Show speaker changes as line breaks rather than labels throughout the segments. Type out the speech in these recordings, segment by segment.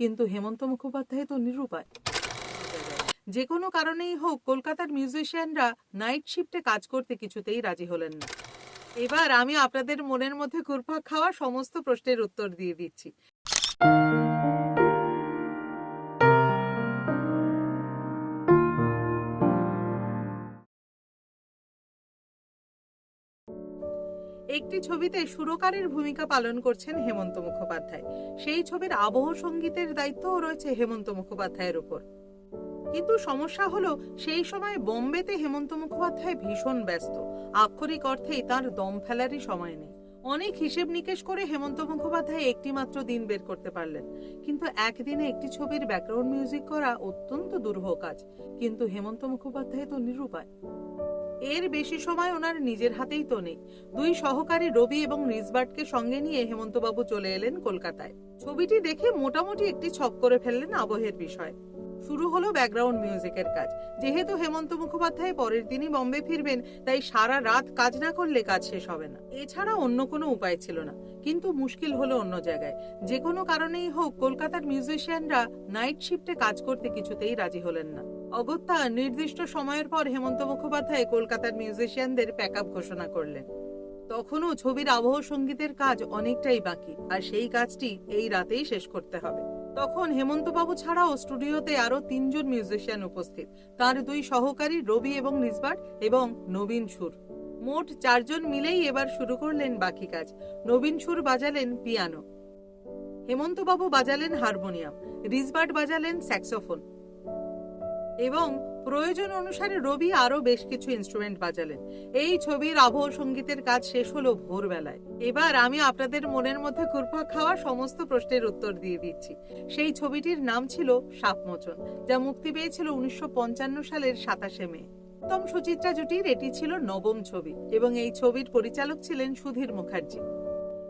কিন্তু হেমন্ত মুখোপাধ্যায় তো নিরুপায়। যে কোনো কারণেই হোক, কলকাতার মিউজিশিয়ানরা নাইট শিফটে কাজ করতে কিছুতেই রাজি হলেন না। এবার আমি আপনাদের মনের মধ্যে ঘুরপাক খাওয়া সমস্ত প্রশ্নের উত্তর দিয়ে দিচ্ছি। একটি ছবিতে সুরকারের ভূমিকা পালন করছেন হেমন্ত মুখোপাধ্যায়। সেই ছবির আবহ সঙ্গীতের দায়িত্বও রয়েছে হেমন্ত মুখোপাধ্যায়ের উপর। কিন্তু সমস্যা হলো, সেই সময় বোম্বেতে হেমন্ত মুখোপাধ্যায় ভীষণ ব্যস্ত। আক্ষরিক অর্থেই তার দম ফেলারই সময় নেই। অনেক হিসেব নিকেশ করে হেমন্ত মুখোপাধ্যায় একটি মাত্র দিন বের করতে পারলেন। কিন্তু একদিনে একটি ছবির ব্যাকগ্রাউন্ড মিউজিক করা অত্যন্ত দুরূহ কাজ। কিন্তু হেমন্ত মুখোপাধ্যায় তো নিরুপায়। এর বেশি সময় ওনার নিজের হাতেই তো নেই। দুই সহকারী রবি এবং রিজবার্টকে সঙ্গে নিয়ে হেমন্তবাবু চলে এলেন কলকাতায়। ছবিটি দেখে মোটামুটি একটি ছক করে ফেললেন আবহের বিষয়। শুরু হলো ব্যাকগ্রাউন্ড মিউজিকের কাজ। যেহেতু হেমন্ত মুখোপাধ্যায় পরের দিনই বম্বে ফিরবেন, তাই সারা রাত কাজ না করলে কাজ শেষ হবে না। এছাড়া অন্য কোনো উপায় ছিল না, কিন্তু মুশকিল হলো অন্য জায়গায়। যে কোনো কারণেই হোক, কলকাতার মিউজিশিয়ানরা নাইট শিফটে কাজ করতে কিছুতেই রাজি হলেন না। অগত্যা নির্দিষ্ট সময়ের পর হেমন্ত মুখোপাধ্যায় কলকাতার মিউজিশিয়ানদের প্যাক ঘোষণা করলেন। তখনও ছবির আবহ সঙ্গীতের কাজ অনেকটাই বাকি, আর সেই কাজটি এই রাতেই শেষ করতে হবে। তখন হেমন্তবাবু ছাড়াও স্টুডিওতে আরও তিনজন মিউজিশিয়ান উপস্থিত, তার দুই সহকারী রবি এবং নিসবাট এবং নবীন সুর। মোট চারজন মিলেই এবার শুরু করলেন বাকি কাজ। নবীন সুর বাজালেন পিয়ানো। হেমন্তবাবু বাজালেন হারমোনিয়াম রিজবাট বাজালেন স্যাক্সোফোন এবং প্রয়োজন অনুসারে রবি আরও বেশ কিছু ইনস্ট্রুমেন্ট বাজালেন। এই ছবির আবহ সঙ্গীতের কাজ শেষ হলো ভোরবেলায়। এবার আমি আপনাদের মনের মধ্যে ঘুরপাক খাওয়া সমস্ত প্রশ্নের উত্তর দিয়ে দিচ্ছি। সেই ছবিটির নাম ছিল সাপমোচন, যা মুক্তি পেয়েছিল উনিশশো পঞ্চান্ন সালের সাতাশে মে। উত্তম সুচিত্রা জুটির এটি ছিল নবম ছবি এবং এই ছবির পরিচালক ছিলেন সুধীর মুখার্জি।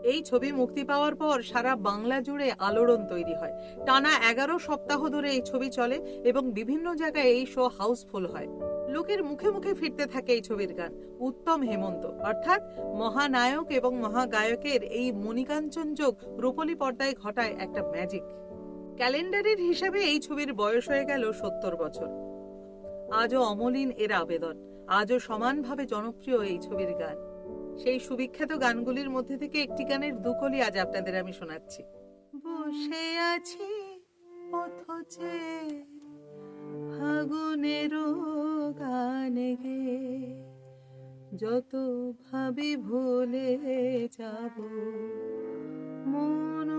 এই ছবি মুক্তি পাওয়ার পর সারা বাংলা জুড়ে আলোড়ন তৈরি হয়। টানা এগারো সপ্তাহ ধরে এই ছবি চলে এবং বিভিন্ন জায়গায় এই শো হাউসফুল হয়। লোকের মুখে মুখে ফিরতে থাকে এই ছবির গান। উত্তম হেমন্ত, অর্থাৎ মহানায়ক এবং মহাগায়কের এই মণিকাঞ্চন যোগ রূপলী পর্দায় ঘটায় একটা ম্যাজিক ক্যালেন্ডারের হিসাবে এই ছবির বয়স হয়ে গেল সত্তর বছর। আজও অমলিন এর আবেদন। আজও সমানভাবে জনপ্রিয় এই ছবির গান। সেই সুবিখ্যাত গানগুলির মধ্যে থেকে একটি গানের দুকলি আজ আপনাদের আমি শোনাচ্ছি। বসে আছি ফাগুনের গানে গে, যত ভাবি ভুলে যাব মন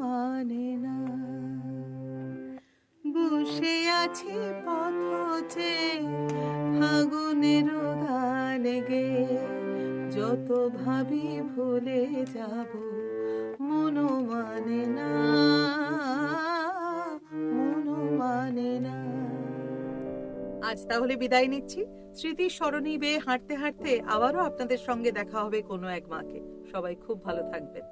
মানে না। বসে আছি ফাগুনের ভাবি ভুলে যাব, মন মানে না, মন মানে না। আজ তাহলে বিদায় নিচ্ছি। স্মৃতির স্মরণী বেয়ে হাঁটতে হাঁটতে আবারও আপনাদের সঙ্গে দেখা হবে কোনো এক মাকে। সবাই খুব ভালো থাকবেন।